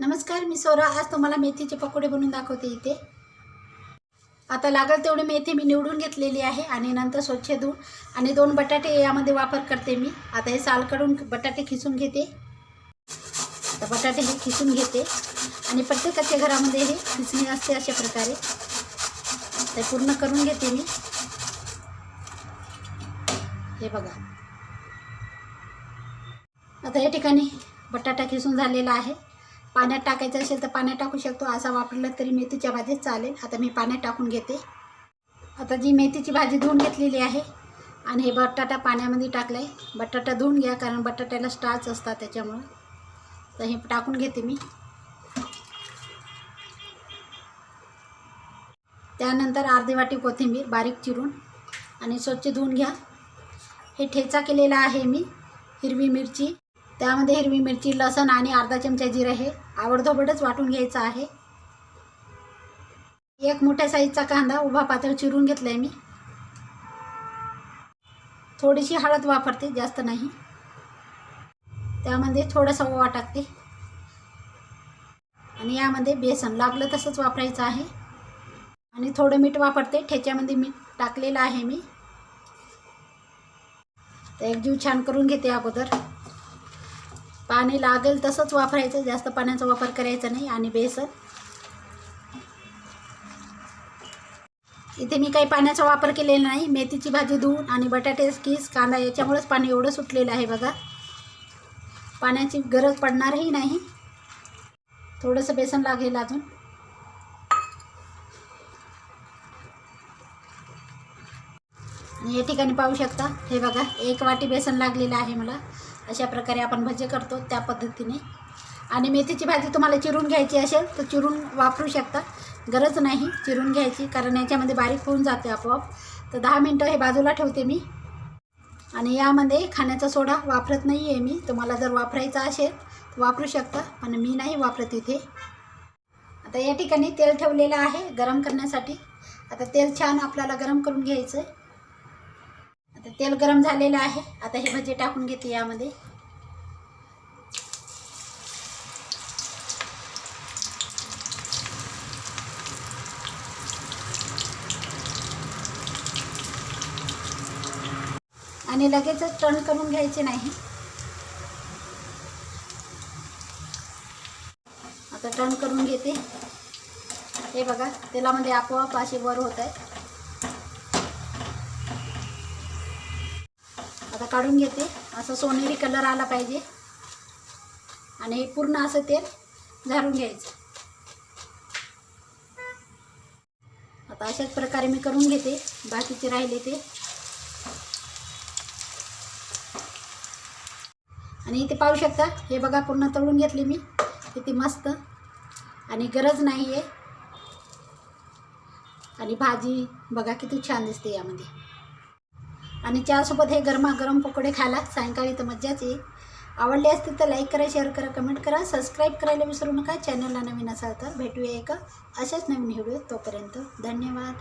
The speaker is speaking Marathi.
नमस्कार मी सोरा आज तुम्हाला मेथीचे पकोडे बनवून दाखवते इथे. आता लागेल तेवढी मेथी मी निवडून घेतलेली आहे आणि नंतर स्वच्छ धुवून आणि दोन बटाटे यामध्ये वापर करते मी. आता हे साल काढून बटाटे खिसून घेते. आता बटाटे हे खिसून घेते. आणि प्रत्येकाच्या घरामध्ये हे खिसणी असते अशा प्रकारे. ते पूर्ण करून घेते मी. हे बघा. आता या ठिकाणी बटाटा खिसून झालेला आहे. पाण्यात टाकायचं असेल तर पाण्यात टाकू शकतो. असा वापरला तरी मेथीच्या भाजीत चालेल. आता मी पाण्यात टाकून घेते. आता जी मेथीची भाजी धुवून घेतलेली आहे आणि हे बटाटा पाण्यामध्ये टाकला आहे बटाटा धुवून घ्या कारण बटाट्याला स्टार्च असतात त्याच्यामुळं. तर हे टाकून घेते मी. त्यानंतर अर्धी वाटी कोथिंबीर बारीक चिरून आणि स्वच्छ धुवून घ्या. हे ठेचा केलेला आहे मी. हिरवी मिरची त्यामध्ये हिरवी मिरची लसण आणि अर्धा चमचा जिरं हे आवडधोबडच वाटून घ्यायचं आहे. एक मोठ्या साईजचा कांदा उभा पातळ चिरून घेतला आहे मी. थोडीशी हळद वापरते जास्त नाही. त्यामध्ये थोडासा ओवा टाकते. आणि यामध्ये बेसन लागलं तसंच वापरायचं आहे. आणि थोडं मीठ वापरते ठेच्यामध्ये मीठ टाकलेलं आहे मी. तर एकजीव छान करून घेते अगोदर. पाणी लागेल तसंच वापरायचं जास्त पाण्याचा वापर करायचा नाही आणि बेसन. इथे मी काही पाण्याचा वापर केलेला नाही मेथीची भाजी धुवून आणि बटाटे किस कांदा याच्यामुळेच पाणी एवढं सुटलेलं आहे बघा. पाण्याची गरज पडणारही नाही. थोडंसं बेसन लागेल अजून. या ठिकाणी पाहू शकता हे बघा एक वाटी बेसन लागलेलं आहे मला. अशा प्रकारे आपण भजे करतो त्या पद्धतीने. आणि मेथीची भाजी तुम्हाला चिरून घ्यायची असेल तर चिरून वापरू शकता. गरज नाही चिरून घ्यायची कारण याच्यामध्ये बारीक होऊन जाते आपोआप. तर दहा मिनटं हे बाजूला ठेवते मी. आणि यामध्ये खाण्याचा सोडा वापरत नाही आहे मी. तुम्हाला जर वापरायचा असेल तर वापरू शकता पण मी नाही वापरत इथे. आता या ठिकाणी तेल ठेवलेलं आहे गरम करण्यासाठी. आता तेल छान आपल्याला गरम करून घ्यायचं आहे आता तेल गरम झालेलं आहे. आता हे भजे टाकून घेते यामध्ये. आणि लगेचच टर्न करून घ्यायचे नाही. आता टर्न करून घेते. हे बघा तेलामध्ये आपोआप असे वर होत आहे. आता काढून घेते. असं सोनेरी कलर आला पाहिजे. आणि हे पूर्ण असं तेल झारून घ्यायचं. आता अशाच प्रकारे मी करून घेते. बाकीचे राहिले ते. आणि इथे पाहू शकता हे बघा पूर्ण तळून घेतली मी. किती मस्त. आणि गरज नाही आहे आणि भाजी बघा किती छान दिसते यामध्ये. आणि चहासोबत हे गरमागरम पकोडे खायला सायंकाळी तर मज्जाच येईल. आवडले असतील तर लाईक करा शेअर करा कमेंट करा. सबस्क्राईब करायला विसरू नका. चॅनलला नवीन असाल तर भेटूया एका अशाच नवीन व्हिडिओ तोपर्यंत. धन्यवाद.